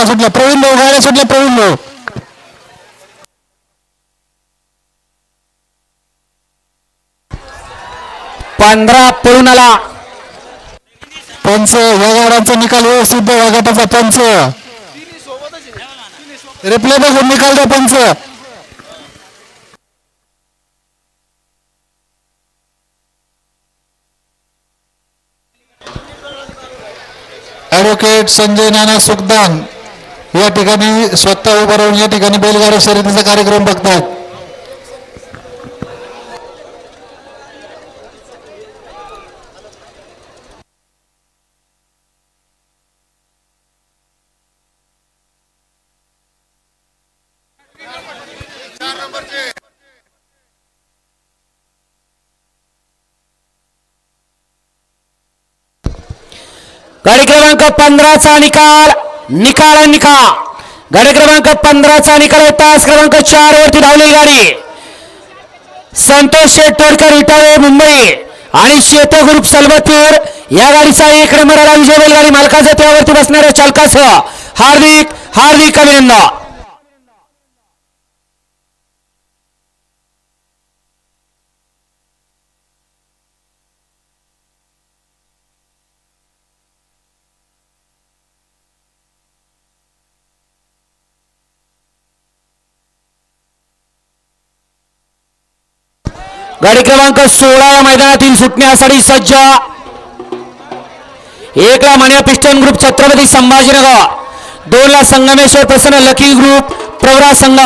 गाड्या सुटल्या प्रवीण भाऊ गाड्या सुटल्या प्रवीण भाऊ. पंधरा पळून आला. पंच या गाड्यांचा निकाल व्यवस्थित द्या या गटाचा पंच. रिप्ले बघून निकाल द्या पंच. ऍडव्होकेट संजय नाना सुखदान. या ठिकाणी स्वतः उभं राहून या ठिकाणी बैलगाडी शर्यतीचा कार्यक्रम बघतात गाडी क्रमांक पंधराचा निकाल. निकाल आणि निकाल. गाडी क्रमांक पंधराचा निकाल आहे. तास क्रमांक चार वरती धावलेली गाडी. संतोष शेठ तोडकर मुंबई आणि शेत ग्रुप सलबतपूर या गाडीचा एक नंबर आला विजय बैलगाडी मालकाचा त्यावरती बसणाऱ्या चालकाचं हार्दिक हार्दिक अभिनंदन. गाडी क्रमांक सोळा या मैदानातील सुटण्यासाठी सज्ज. एकला मण्या पिस्टन ग्रुप छत्रपती संभाजीनगर. दोन ला संगमेश्वर प्रसन्न लकी ग्रुप प्रवरा संघ.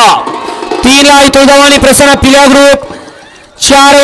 तीन ला इतोदवानी प्रसन्न पिल्या ग्रुप. चार